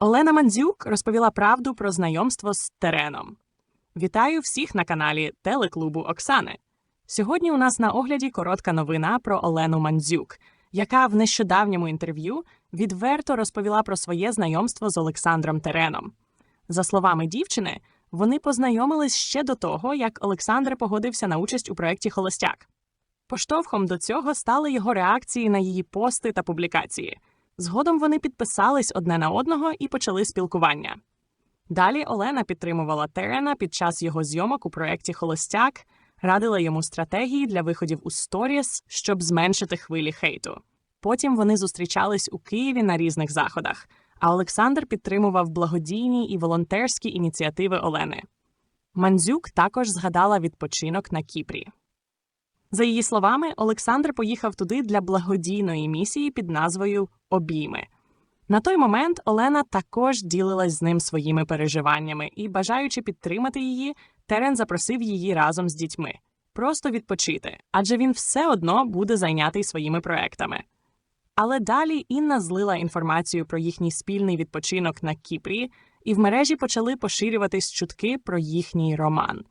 Олена Мандзюк розповіла правду про знайомство з Тереном. Вітаю всіх на каналі Телеклубу Оксани. Сьогодні у нас на огляді коротка новина про Олену Мандзюк, яка в нещодавньому інтерв'ю відверто розповіла про своє знайомство з Олександром Тереном. За словами дівчини, вони познайомились ще до того, як Олександр погодився на участь у проєкті Холостяк. Поштовхом до цього стали його реакції на її пости та публікації. Згодом вони підписались одне на одного і почали спілкування. Далі Олена підтримувала Терена під час його зйомок у проєкті Холостяк, радила йому стратегії для виходів у сторіс, щоб зменшити хвилі хейту. Потім вони зустрічались у Києві на різних заходах, а Олександр підтримував благодійні і волонтерські ініціативи Олени. Мандзюк також згадала відпочинок на Кіпрі. За її словами, Олександр поїхав туди для благодійної місії під назвою Обійми. На той момент Олена також ділилась з ним своїми переживаннями і, бажаючи підтримати її, Терен запросив її разом з дітьми просто відпочити, адже він все одно буде зайнятий своїми проектами. Але далі Інна злила інформацію про їхній спільний відпочинок на Кіпрі, і в мережі почали поширюватись чутки про їхній роман.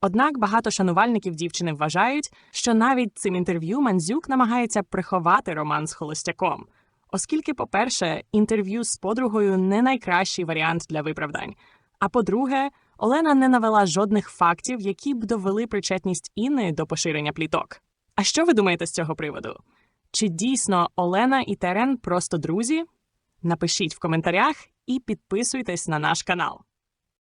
Однак багато шанувальників дівчини вважають, що навіть цим інтерв'ю Мандзюк намагається приховати роман з холостяком, оскільки, по-перше, інтерв'ю з подругою не найкращий варіант для виправдань. А по-друге, Олена не навела жодних фактів, які б довели причетність Інни до поширення пліток. А що ви думаєте з цього приводу? Чи дійсно Олена і Терен просто друзі? Напишіть в коментарях і підписуйтесь на наш канал.